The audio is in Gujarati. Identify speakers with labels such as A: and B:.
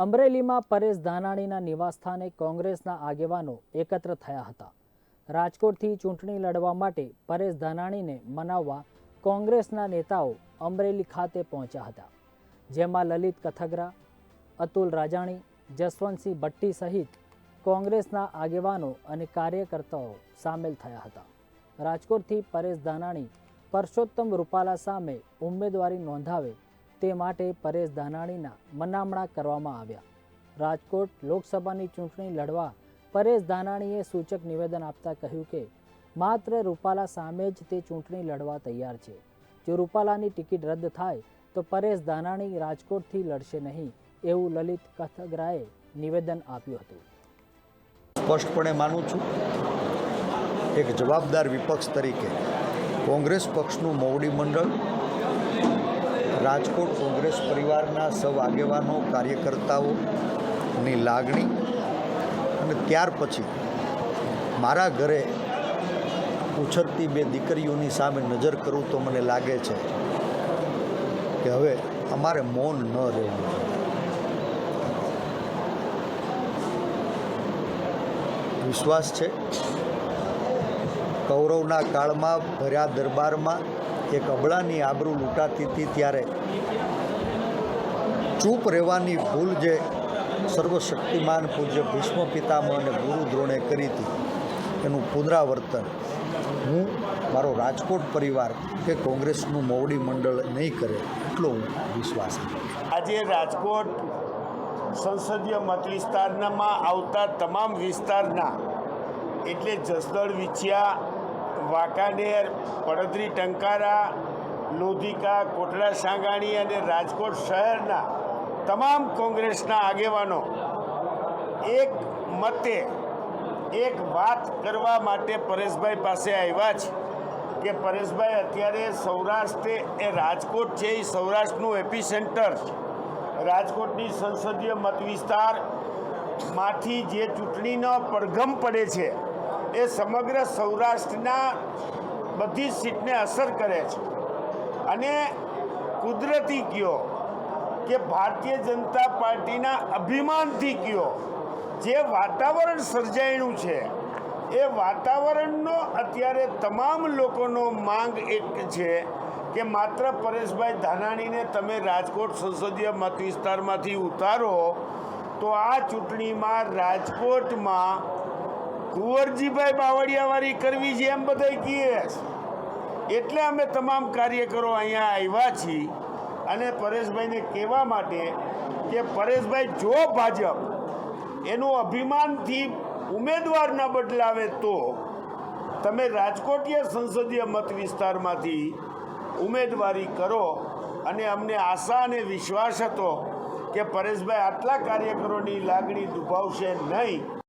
A: અમરેલીમાં પરેશ ધાનાણીના નિવાસસ્થાને કોંગ્રેસના આગેવાનો એકત્ર થયા હતા. રાજકોટથી ચૂંટણી લડવા માટે પરેશ ધાનાણીને મનાવવા કોંગ્રેસના નેતાઓ અમરેલી ખાતે પહોંચ્યા હતા. જેમાં લલિત કથગરા, અતુલ રાજાણી, જસવંતસિંહ ભટ્ટી સહિત કોંગ્રેસના આગેવાનો અને કાર્યકર્તાઓ સામેલ થયા હતા. રાજકોટથી પરેશ ધાનાણી પરસોત્તમ રૂપાલા સામે ઉમેદવારી નોંધાવે તે માટે પરેશ ધાનાણીના મનામણા કરવામાં આવ્યા. રાજકોટ લોકસભાની ચૂંટણી લડવા પરેશ ધાનાણીએ સૂચક નિવેદન આપતા કહ્યું કે, માત્ર રૂપાલા સામે જ તે ચૂંટણી લડવા તૈયાર છે. જો રૂપાલાની ટિકિટ રદ થાય, તો પરેશ ધાનાણી રાજકોટથી લડશે નહીં, એવું લલિત કથગરાએ નિવેદન આપ્યું હતું.
B: સ્પષ્ટપણે માનું છું, એક જવાબદાર વિપક્ષ તરીકે કોંગ્રેસ પક્ષનું મોવડી મંડળ રાજકોટ કોંગ્રેસ પરિવારના સૌ આગેવાનો કાર્યકર્તાઓની લાગણી અને ત્યાર પછી મારા ઘરે ઉછરતી બે દીકરીઓની સામે નજર કરું તો મને લાગે છે કે હવે અમારે મૌન ન રહેવું વિશ્વાસ છે. કૌરવના કાળમાં ભર્યા દરબારમાં એક અબળાની આબરૂ લૂંટાતી હતી ત્યારે ચૂપ રહેવાની ભૂલ જે સર્વશક્તિમાન પૂજ્ય ભીષ્મ પિતામહ અને ગુરુ દ્રોણે કરી હતી, એનું પુનરાવર્તન હું, મારો રાજકોટ પરિવાર કે કોંગ્રેસનું મોવડી મંડળ નહીં કરે એટલો હું વિશ્વાસ
C: આજે રાજકોટ સંસદીય મત વિસ્તારમાં આવતા તમામ વિસ્તારના, એટલે જસદળ વિછિયા વાંકાનેર, પડદરી ટંકારા, લોધિકા, કોટડા, સાંગાણી અને રાજકોટ શહેરના તમામ કોંગ્રેસના આગેવાનો એક મતે એક વાત કરવા માટે પરેશભાઈ પાસે આવ્યા છે કે પરેશભાઈ અત્યારે સૌરાષ્ટ્ર, એ રાજકોટ છે, એ સૌરાષ્ટ્રનું એપી સેન્ટર રાજકોટની સંસદીય મત વિસ્તારમાંથી જે ચૂંટણીનો પડઘમ પડે છે એ સમગ્ર સૌરાષ્ટ્રના બધી સીટને અસર કરે છે. અને કુદરતી કયો કે ભારતીય જનતા પાર્ટીના અભિમાનથી કયો જે વાતાવરણ સર્જાયેલું છે, એ વાતાવરણનો અત્યારે તમામ લોકોનો માંગ એક છે કે માત્ર પરેશભાઈ ધાનાણીને તમે રાજકોટ સંસદીય મત વિસ્તારમાંથી ઉતારો, તો આ ચૂંટણીમાં રાજકોટમાં કુંવરજીભાઈ બાવળિયાવાળી કરવી છે એમ બધા કહીએ એટલે અમે તમામ કાર્યકરો અહીંયા આવ્યા છીએ. અને પરેશભાઈને કહેવા માટે કે પરેશભાઈ, જો ભાજપ એનું અભિમાનથી ઉમેદવાર ન બદલાવે તો તમે રાજકોટીય સંસદીય મત વિસ્તારમાંથી ઉમેદવારી કરો. અને અમને આશા અને વિશ્વાસ હતો કે પરેશભાઈ આટલા કાર્યકરોની લાગણી દુભાવશે નહીં.